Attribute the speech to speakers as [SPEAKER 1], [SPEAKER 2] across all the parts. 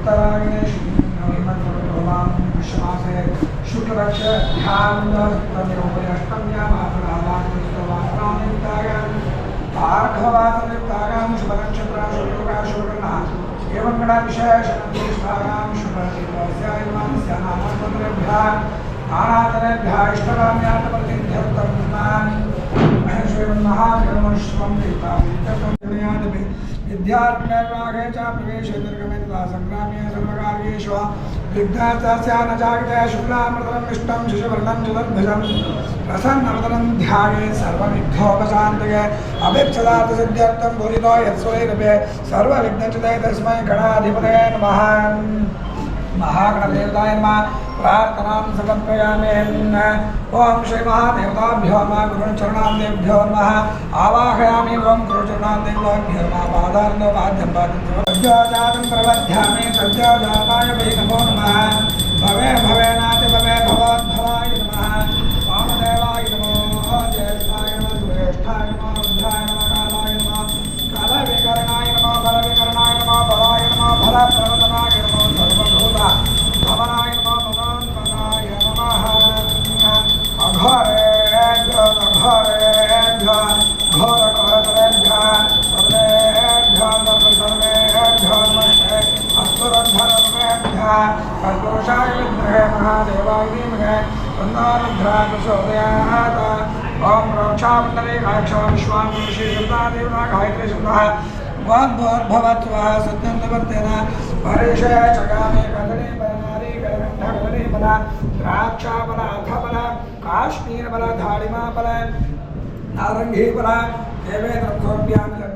[SPEAKER 1] उत्तरायणे विश्वासे शुक्लपक्ष ध्यानोपयष्टम्यामापणावासनायुक्तायाम् पार्घवासनयुक्तायां शुभनक्षत्रा शुभयोगा शुभकर्णः एवं गणाविशेषणनिष्ठायां शुभशिवस्यायमानस्य नामस्मरेभ्यः नानातरेभ्यः इष्टकाम्यात्मप्रतिध्यर्थं श्रीमन्महाभिरमश्वं गीतां विद्यारण्यरागे च प्रवेशे तथा सङ्ग्रामे सर्वकार्येषु विघ्नाचास्य न शिशुवर्णं चतुर्भुजं ध्याये अभिप्सदार्थसिद्ध्यर्थं सर्वविघ्नचिते तस्मै गणाधिपतये नमः। महागणदेवताय नमः प्रार्थनां समर्पयामि ॐ श्रीमहादेवताभ्यो नमः, गुरुचरणादेभ्यो नमः। आवाहयामि ॐ गुरुचरणादेवताभ्यो नमः पादार्नो पाद्यं पाद्यं सद्योजातं प्रबध्यामि सद्योजाताय वै नमो नमः। भवे भवेनाति भवे भवद्भवाय नमः। वामदेवाय नमो, ज्येष्ठाय नमः सुरेष्ठाय नमः, रुद्राय नमः कालाय नमः। कालविकरणाय नमः, बलविकरणाय नमः, बलाय नमः फलप्रवदनाय ओम रक्षापतरे कायक्षमा विश्वामिषे शब्दा देवना गायत्री शब्दः भवद्भवद्भवत्वः सत्यं निवर्तेन। परेशय चकामे कदने बनारे कदने बल। द्राक्षाबल अथबल काश्मीरबल धाडिमाबल नारङ्गीबल देवेन्द्रभ्यां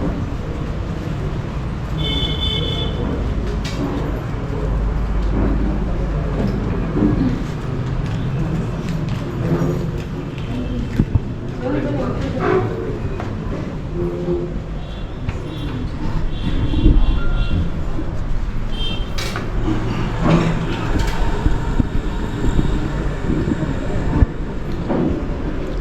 [SPEAKER 1] Thank you.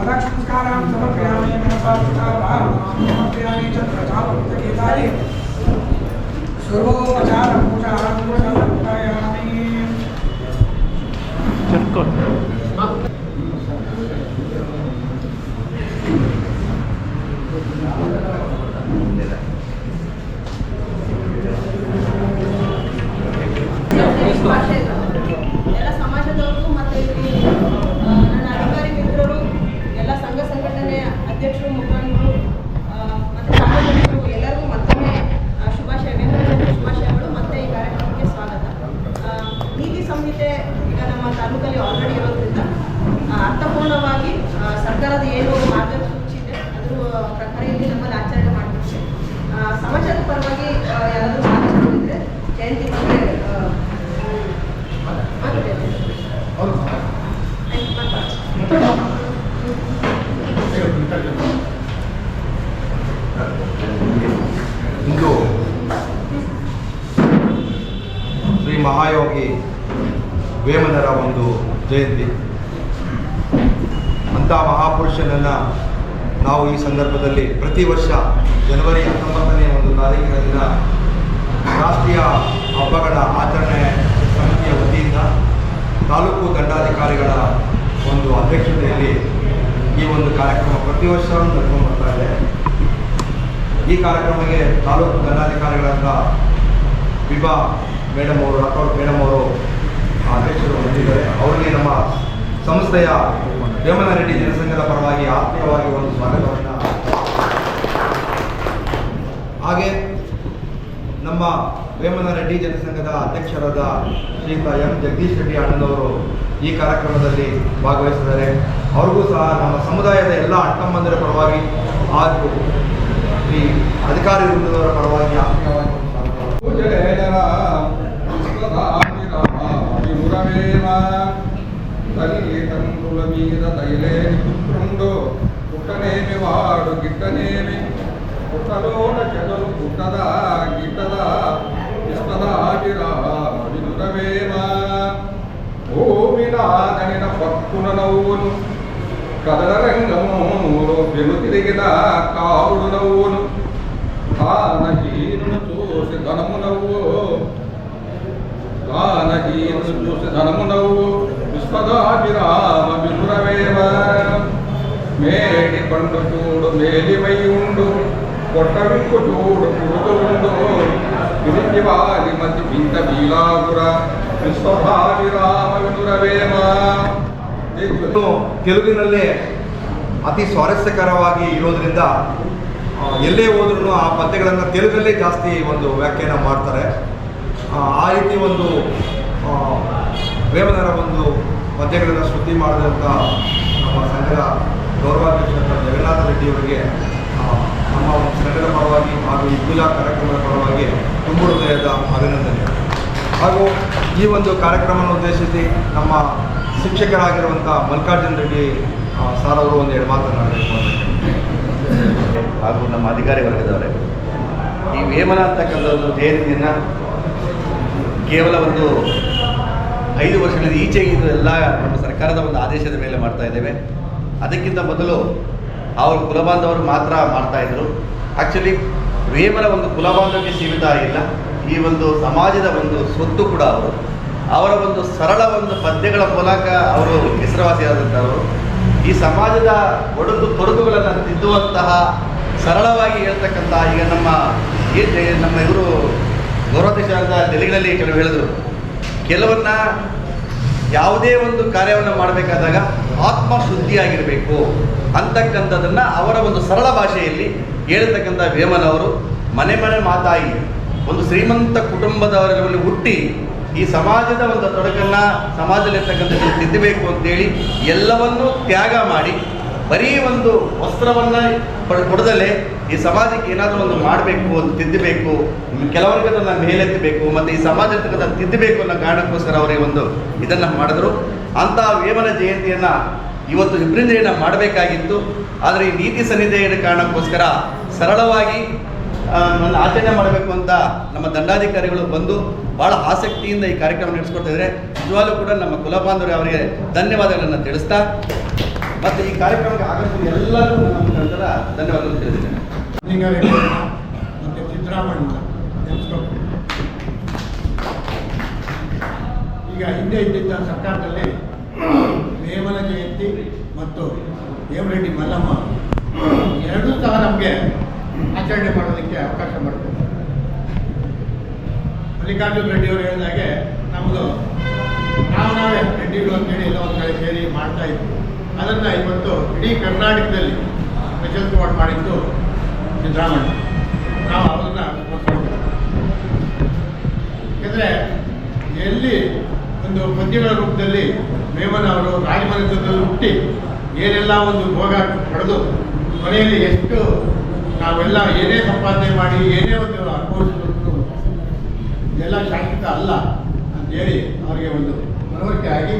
[SPEAKER 1] अलक्ष्मस्कारां समर्पयामि समर्पयामि च प्रजापतिगीतानि सर्वोपचारपूजां समर्पयामि
[SPEAKER 2] ಇಂದು
[SPEAKER 3] ಶ್ರೀ ಮಹಾಯೋಗಿ ವೇಮನರ ಒಂದು ಜಯಂತಿ. ಅಂಥ ಮಹಾಪುರುಷನನ್ನು ನಾವು ಈ ಸಂದರ್ಭದಲ್ಲಿ ಪ್ರತಿ ವರ್ಷ ಜನವರಿ ಹತ್ತೊಂಬತ್ತನೇ ಒಂದು ತಾರೀಕಿನ ದಿನ ರಾಷ್ಟ್ರೀಯ ಹಬ್ಬಗಳ ಆಚರಣೆ ಸಮಿತಿಯ ವತಿಯಿಂದ ತಾಲೂಕು ದಂಡಾಧಿಕಾರಿಗಳ ಒಂದು ಅಧ್ಯಕ್ಷತೆಯಲ್ಲಿ ಈ ಒಂದು ಕಾರ್ಯಕ್ರಮ ಪ್ರತಿ ವರ್ಷವನ್ನು ನಡ್ಕೊಂಡು ಬರ್ತಾ ಇದೆ. ಈ ಕಾರ್ಯಕ್ರಮಕ್ಕೆ ತಾಲೂಕು ದಂಡಾಧಿಕಾರಿಗಳಾದ ವಿಭಾ ಮೇಡಮ್ ಅವರು ರಾಥೋಡ್ ಮೇಡಮ್ ಅವರು ಅಧ್ಯಕ್ಷರು ಬಂದಿದ್ದಾರೆ ಅವರಿಗೆ ನಮ್ಮ ಸಂಸ್ಥೆಯ ವೇಮನ ರೆಡ್ಡಿ ಜನಸಂಘದ ಪರವಾಗಿ ಆತ್ಮೀಯವಾಗಿ ಒಂದು ಸ್ವಾಗತವನ್ನು ಹಾಗೆ ನಮ್ಮ ವೇಮನ ರೆಡ್ಡಿ ಜನಸಂಘದ ಅಧ್ಯಕ್ಷರಾದ ಶ್ರೀಯುತ ಎಂ. ಜಗದೀಶ್ ರೆಡ್ಡಿ ಅಣ್ಣನವರು ಈ ಕಾರ್ಯಕ್ರಮದಲ್ಲಿ ಭಾಗವಹಿಸಿದ್ದಾರೆ. ಅವ್ರಿಗೂ ಸಹ ನಮ್ಮ ಸಮುದಾಯದ ಎಲ್ಲ ಅಣ್ಣತಮ್ಮಂದಿರ ಪರವಾಗಿ ಹಾಗೂ ಈ ಅಧಿಕಾರಿ ವೃಂದದವರ ಪರವಾಗಿ ಆತ್ಮೀಯವಾಗಿ ಒಂದು ಸ್ವಾಗತವನ್ನು
[SPEAKER 4] మీద తగిలేని పుత్రుండు పుట్టనేమి వాడు గిట్టనేమి పుట్టలోన చెదలు పుట్టదా గిట్టదా ఇష్టదాటిరా వినురవేమ భూమినాదనిన పక్కున నవ్వును కదరంగములు వెనుతిరిగిన కావుడు నవ్వును దానహీనును చూసి ధనము నవ్వు దానహీనును చూసి ధనము నవ్వు విశ్వదాభిరామ వినురవేవ మేడి పండు చూడు మేలిమై ఉండు. కొట్టవింకు చూడు పురుతుండు తిరిగి వారి మధ్య పింత వీలాగుర. విశ్వభావిరామ వినురవేమ
[SPEAKER 3] ತೆಲುಗಿನಲ್ಲೇ ಅತಿ ಸ್ವಾರಸ್ಯಕರವಾಗಿ ಇರೋದ್ರಿಂದ ಎಲ್ಲೇ ಹೋದ್ರೂ ಆ ಪದ್ಯಗಳನ್ನು ತೆಲುಗಲ್ಲೇ ಜಾಸ್ತಿ ಒಂದು ವ್ಯಾಖ್ಯಾನ ಮಾಡ್ತಾರೆ. ಆ, ರೀತಿ ಒಂದು ವೇಮನರ ಒಂದು ಪದ್ಯಗಳನ್ನು ಶ್ರುತಿ ಮಾಡಿದಂಥ ನಮ್ಮ ಸಂಘದ ಗೌರವಾಧ್ಯಕ್ಷ ಜಗನ್ನಾಥ ರೆಡ್ಡಿಯವರಿಗೆ ನಮ್ಮ ಒಂದು ಸಂಘದ ಪರವಾಗಿ ಹಾಗೂ ಈ ಪೂಜಾ ಕಾರ್ಯಕ್ರಮದ ಪರವಾಗಿ ತುಂಬ ಹೃದಯದ ಅಭಿನಂದನೆ. ಹಾಗೂ ಈ ಒಂದು ಕಾರ್ಯಕ್ರಮವನ್ನು ಉದ್ದೇಶಿಸಿ ನಮ್ಮ ಶಿಕ್ಷಕರಾಗಿರುವಂಥ ಮಲ್ಲಿಕಾರ್ಜುನ್ ರೆಡ್ಡಿ ಸರ್ ಅವರು ಒಂದು ಎರಡು ಮಾತನಾಡಬೇಕು
[SPEAKER 5] ಹಾಗೂ ನಮ್ಮ ಅಧಿಕಾರಿ ವರ್ಗದವರೇ ಈ ವೇಮನ ಅಂತಕ್ಕಂಥ ಒಂದು ಧೈರ್ಯದಿಂದ ಕೇವಲ ಒಂದು ಐದು ವರ್ಷಗಳಿಂದ ಈಚೆಗೆ ಇದು ಎಲ್ಲ ನಮ್ಮ ಸರ್ಕಾರದ ಒಂದು ಆದೇಶದ ಮೇಲೆ ಮಾಡ್ತಾ ಇದ್ದೇವೆ. ಅದಕ್ಕಿಂತ ಮೊದಲು ಅವರು ಕುಲಬಾಂಧವರು ಮಾತ್ರ ಮಾಡ್ತಾ ಇದ್ರು. ಆ್ಯಕ್ಚುಲಿ ವೇಮನ ಒಂದು ಕುಲಬಾಂಧವಕ್ಕೆ ಸೀಮಿತ ಆಗಿಲ್ಲ. ಈ ಒಂದು ಸಮಾಜದ ಒಂದು ಸ್ವತ್ತು ಕೂಡ ಅವರು ಅವರ ಒಂದು ಸರಳ ಒಂದು ಪದ್ಯಗಳ ಮೂಲಕ ಅವರು ಹೆಸರುವಾಸಿಯಾದಂಥವರು ಈ ಸಮಾಜದ ಒಡಕು ತೊಡಕುಗಳನ್ನು ತಿದ್ದುವಂತಹ ಸರಳವಾಗಿ ಹೇಳ್ತಕ್ಕಂಥ ಈಗ ನಮ್ಮ ನಮ್ಮ ಇವರು ಗೌರವಾಧ್ಯಕ್ಷರಾದ ತೆಲುಗಿನಲ್ಲಿ ಕೆಲವು ಹೇಳಿದರು. ಕೆಲವನ್ನ ಯಾವುದೇ ಒಂದು ಕಾರ್ಯವನ್ನು ಮಾಡಬೇಕಾದಾಗ ಆತ್ಮ ಶುದ್ಧಿಯಾಗಿರಬೇಕು ಅಂತಕ್ಕಂಥದ್ದನ್ನು ಅವರ ಒಂದು ಸರಳ ಭಾಷೆಯಲ್ಲಿ ಹೇಳ್ತಕ್ಕಂಥ ವೇಮನ್ ಅವರು, ಮನೆ ಮನೆ ಮಾತಾಯಿ, ಒಂದು ಶ್ರೀಮಂತ ಕುಟುಂಬದವರಲ್ಲಿ ಹುಟ್ಟಿ ಈ ಸಮಾಜದ ಒಂದು ತೊಡಕನ್ನು ಸಮಾಜದಲ್ಲಿರ್ತಕ್ಕಂಥ ತಿದ್ದಬೇಕು ಅಂತೇಳಿ ಎಲ್ಲವನ್ನೂ ತ್ಯಾಗ ಮಾಡಿ ಬರೀ ಒಂದು ವಸ್ತ್ರವನ್ನು ಕೊಡದಲ್ಲೇ ಈ ಸಮಾಜಕ್ಕೆ ಏನಾದರೂ ಒಂದು ಮಾಡಬೇಕು, ಒಂದು ತಿದ್ದಬೇಕು ಕೆಲವರಿಗೆ ಅದನ್ನು ಮೇಲೆತ್ತಬೇಕು, ಮತ್ತು ಈ ಸಮಾಜ ಇರ್ತಕ್ಕಂಥ ತಿದ್ದಬೇಕು ಅನ್ನೋ ಕಾರಣಕ್ಕೋಸ್ಕರ ಅವರಿಗೆ ಒಂದು ಇದನ್ನು ಮಾಡಿದ್ರು. ಅಂಥ ವೇಮನ ಜಯಂತಿಯನ್ನು ಇವತ್ತು ವಿಭೃಂಜನೆಯನ್ನು ಮಾಡಬೇಕಾಗಿತ್ತು. ಆದರೆ ಈ ನೀತಿ ಸನ್ನಿಧೆಯ ಕಾರಣಕ್ಕೋಸ್ಕರ ಸರಳವಾಗಿ ನನ್ನ ಆಚರಣೆ ಮಾಡಬೇಕು ಅಂತ ನಮ್ಮ ದಂಡಾಧಿಕಾರಿಗಳು ಬಂದು ಭಾಳ ಆಸಕ್ತಿಯಿಂದ ಈ ಕಾರ್ಯಕ್ರಮ ನಡೆಸ್ಕೊಡ್ತಾ ಇದ್ದಾರೆ. ನಿಜವಾಗ್ಲೂ ಕೂಡ ನಮ್ಮ ಕುಲಬಾಂಧವರು ಅವರಿಗೆ ಧನ್ಯವಾದಗಳನ್ನು ತಿಳಿಸ್ತಾ, ಮತ್ತು ಈ ಕಾರ್ಯಕ್ರಮಕ್ಕೆ ಆಗಮಿಸಿದ ಎಲ್ಲರೂ ನಮ್ಮ ಮುಖಾಂತರ ಧನ್ಯವಾದಗಳು ತಿಳಿಸಿದ್ದೇನೆ
[SPEAKER 6] ಲಿಂಗಾರೆಡ್ಡಿಯವ್ರನ್ನ ಮತ್ತು ಸಿದ್ದರಾಮಣ್ಣ ನೆನೆಸ್ಕೊಂಡು ಈಗ ಹಿಂದೆ ಇದ್ದಿದ್ದ ಸರ್ಕಾರದಲ್ಲಿ ವೇಮನ ಜಯಂತಿ ಮತ್ತು ಹೇಮರೆಡ್ಡಿ ಮಲ್ಲಮ್ಮ ಎರಡೂ ಸಹ ನಮಗೆ ಆಚರಣೆ ಮಾಡೋದಕ್ಕೆ ಅವಕಾಶ ಮಾಡಿಕೊಡ್ತಾರೆ ಮಲ್ಲಿಕಾರ್ಜುನ್ ರೆಡ್ಡಿಯವರು ಹೇಳಿದಾಗೆ ನಮ್ಮದು ನಾವು ನಾವೇ ರೆಡ್ಡಿಗಳು ಅಂತೇಳಿ ಎಲ್ಲ ಒಂದು ಕಡೆ ಸೇರಿ ಮಾಡ್ತಾ ಇದ್ವಿ. ಅದನ್ನು ಇವತ್ತು ಇಡೀ ಕರ್ನಾಟಕದಲ್ಲಿ ಸ್ಪೆಷಲ್ ಸ್ಪಾಟ್ ಮಾಡಿದ್ದು ಸಿದ್ದರಾಮಯ್ಯ. ನಾವು ಅವರನ್ನು ಯಾಕಂದರೆ ಎಲ್ಲಿ ಒಂದು ಪದ್ಯಗಳ ರೂಪದಲ್ಲಿ ಮೇಮನ ಅವರು ರಾಜಮನೆತನದಲ್ಲಿ ಹುಟ್ಟಿ ಏನೆಲ್ಲ ಒಂದು ಭೋಗ ಪಡೆದು ಮನೆಯಲ್ಲಿ ಎಷ್ಟು ನಾವೆಲ್ಲ ಏನೇ ಸಂಪಾದನೆ ಮಾಡಿ, ಏನೇ ಒಂದು ಅನುಭವಿಸಿದ್ರು ಇದೆಲ್ಲ ಶಾಶ್ವತ ಅಲ್ಲ ಅಂತೇಳಿ ಅವರಿಗೆ ಒಂದು ಮನವರಿಕೆ ಆಗಿ,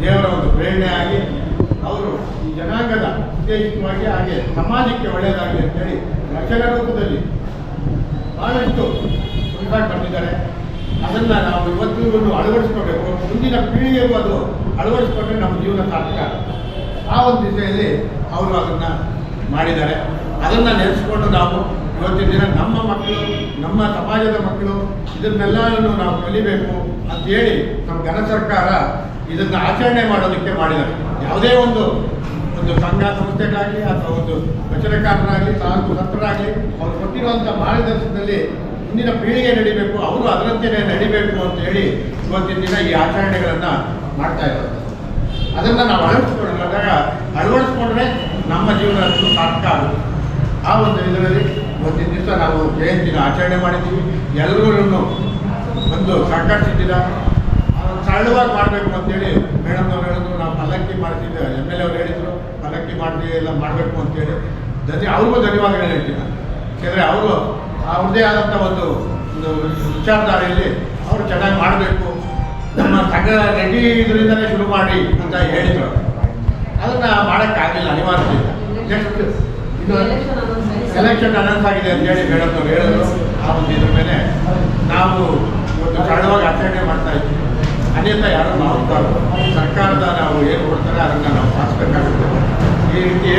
[SPEAKER 6] ದೇವರ ಒಂದು ಪ್ರೇರಣೆ ಆಗಿ ಅವರು ಈ ಜನಾಂಗದ ಉದ್ದೇಶಿತವಾಗಿ ಹಾಗೆ ಸಮಾಜಕ್ಕೆ ಒಳ್ಳೆಯದಾಗಲಿ ಅಂತೇಳಿ ರಚನ ರೂಪದಲ್ಲಿ ಬಹಳಷ್ಟು ಬಂದಿದ್ದಾರೆ ಅದನ್ನು ನಾವು ಇವತ್ತಿಗೂ ಅಳವಡಿಸ್ಕೋಬೇಕು. ಮುಂದಿನ ಪೀಳಿಗೆಗೂ ಅದು ಅಳವಡಿಸ್ಕೊಂಡ್ರೆ ನಮ್ಮ ಜೀವನ ಸಾರ್ಥಕ ಆ ಒಂದು ದಿಸೆಯಲ್ಲಿ ಅವರು ಅದನ್ನು ಮಾಡಿದ್ದಾರೆ. ಅದನ್ನು ನೆನೆಸ್ಕೊಂಡು ನಾವು ಇವತ್ತಿನ ದಿನ ನಮ್ಮ ಮಕ್ಕಳು, ನಮ್ಮ ಸಮಾಜದ ಮಕ್ಕಳು ಇದನ್ನೆಲ್ಲವನ್ನು ನಾವು ಕಲಿಬೇಕು ಅಂತೇಳಿ ನಮ್ಮ ಘನ ಸರ್ಕಾರ ಇದನ್ನು ಆಚರಣೆ ಮಾಡೋದಕ್ಕೆ ಮಾಡಿದ್ದಾರೆ. ಯಾವುದೇ ಒಂದು ಒಂದು ಸಂಘ ಸಂಸ್ಥೆಗಳಾಗಲಿ ಅಥವಾ ಒಂದು ವಚನಕಾರರಾಗಲಿ ತಾಲೂಕು ಸತ್ತರಾಗಲಿ ಅವ್ರು ಕೊಟ್ಟಿರುವಂಥ ಮಾರ್ಗದರ್ಶನದಲ್ಲಿ ಮುಂದಿನ ಪೀಳಿಗೆ ನಡಿಬೇಕು, ಅವರು ಅದರಂತೆಯೇ ನಡಿಬೇಕು ಅಂತ ಹೇಳಿ ಇವತ್ತಿನ ದಿನ ಈ ಆಚರಣೆಗಳನ್ನು ಮಾಡ್ತಾ ಇರೋದು. ಅದನ್ನು ನಾವು ಅಳವಡಿಸ್ಕೊಂಡಾಗ ಅಳವಡಿಸ್ಕೊಂಡ್ರೆ ನಮ್ಮ ಜೀವನ ಸಾರ್ಥಕ ಆಗುತ್ತೆ. ಆ ಒಂದು ಇದರಲ್ಲಿ ಒಂದು ದಿವಸ ನಾವು ಜಯಂತಿನ ಆಚರಣೆ ಮಾಡಿದ್ದೀವಿ. ಎಲ್ಲರೂ ಒಂದು ಸಹಕರಿಸಿದ್ದೀರ ಸರಳವಾಗಿ ಮಾಡಬೇಕು ಅಂತೇಳಿ ಮೇಡಮ್ನವ್ರು ಹೇಳಿದ್ರು, ನಾವು ಪಲ್ಲಕ್ಕಿ ಮಾಡ್ತಿದ್ದೆ ಎಂ ಎಲ್ ಎ ಅವ್ರು ಹೇಳಿದ್ರು, ಪಲ್ಲಕ್ಕಿ ಮಾಡ್ತೀವಿ, ಎಲ್ಲ ಮಾಡಬೇಕು ಅಂತೇಳಿ. ಜೊತೆ ಅವ್ರಿಗೂ ಧನ್ಯವಾದ ಹೇಳ್ತೀನಿ. ಯಾಕೆಂದರೆ ಅವರು ಅವ್ರದ್ದೇ ಆದಂಥ ಒಂದು ಒಂದು ವಿಚಾರಧಾರೆಯಲ್ಲಿ ಅವರು ಚೆನ್ನಾಗಿ ಮಾಡಬೇಕು. ನಮ್ಮ ಸಂಘ ರೆಡಿ ಇದರಿಂದಲೇ ಶುರು ಮಾಡಿ ಅಂತ ಹೇಳಿದ್ರು. ಅದನ್ನು ಮಾಡೋಕ್ಕಾಗಲಿಲ್ಲ ಅನಿವಾರ್ಯ ನೆಕ್ಸ್ಟ್ ಇದು
[SPEAKER 2] ಎಲೆಕ್ಷನ್
[SPEAKER 6] ಅನೌನ್ಸ್ ಆಗಿದೆ. ಅಂತ ಹೇಳಿ ಹೇಳೋದು ಅವ್ರು ಹೇಳಿದ್ರು. ಆ ಒಂದು ಇದ್ರ ಮೇಲೆ ನಾವು ಒಂದು ಕಾರಣವಾಗಿ ಆಚರಣೆ ಮಾಡ್ತಾ ಇದ್ದೀವಿ ಅನ್ಯಂತ ಯಾರು ನಾವು ಸರ್ಕಾರದ ನಾವು ಏನು ಕೊಡ್ತಾರೆ ಅದನ್ನು ನಾವು ಪಾಲಿಸ್ಬೇಕಾಗುತ್ತೆ ಈ ರೀತಿ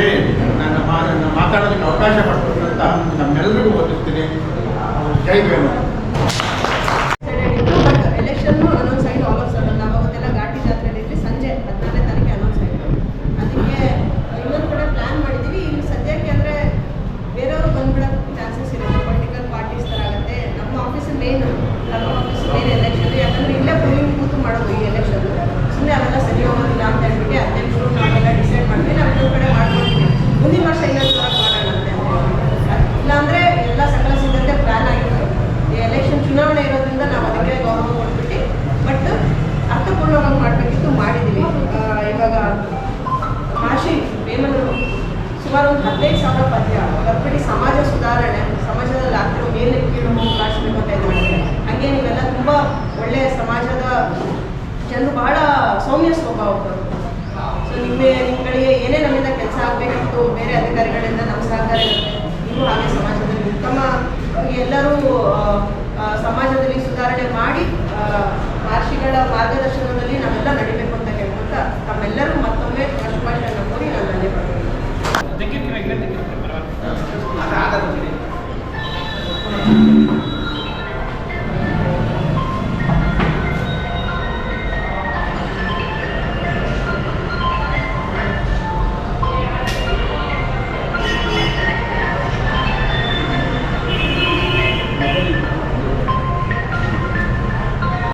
[SPEAKER 6] ನನ್ನ ಮಾ ನನ್ನ ಮಾತಾಡೋದಕ್ಕೆ ಅವಕಾಶ ಅಂತ ನಮ್ಮೆಲ್ಲರಿಗೂ ಓದಿಸ್ತೀನಿ ಜೈ ಬೇನು
[SPEAKER 2] ನಮ್ಮ ಆಫೀಸ್ ಮೇನ್ ಎಲೆಕ್ಷನ್ ಯಾಕಂದರೆ ಇಲ್ಲೇ ಪೋಲಿಂಗ್ ಕೂತು ಮಾಡೋದು ಈ ಎಲೆಕ್ಷನ್ ಸುಮ್ಮನೆ ಅವೆಲ್ಲ ಸರಿ ಹೋಗೋದಿಲ್ಲ ಅಂತ ಹೇಳ್ಬಿಟ್ಟು ಅಧ್ಯಕ್ಷರು ನಾವೆಲ್ಲ ಡಿಸೈಡ್ ಮಾಡಿದ್ವಿ ನಾವು ಇನ್ನೊಂದು ಕಡೆ ಮಾಡ್ಕೊಳ್ತೀವಿ. ಮುಂದಿನ ವರ್ಷ ಇನ್ನೊಂದು ಸಲ ಮಾಡೋಣ ಅಂತ ಇಲ್ಲಾಂದರೆ ಎಲ್ಲ ಸಕಲ ಸಿದ್ಧತೆ ಪ್ಲಾನ್ ಆಗಿತ್ತು. ಈ ಎಲೆಕ್ಷನ್ ಚುನಾವಣೆ ಇರೋದ್ರಿಂದ ನಾವು ಅದಕ್ಕೆ ಗೌರವ ಕೊಟ್ಬಿಟ್ಟು ಬಟ್ ಅರ್ಥಪೂರ್ಣವಾಗಿ ಮಾಡಬೇಕಿತ್ತು ಮಾಡಿದ್ದೀವಿ ಇವಾಗ ಮಾಷಿ ವೇಮನರು ಸುಮಾರು ಒಂದು ಹದಿನೈದು ಸಾವಿರ ಪದ್ಯ ಸಮಾಜ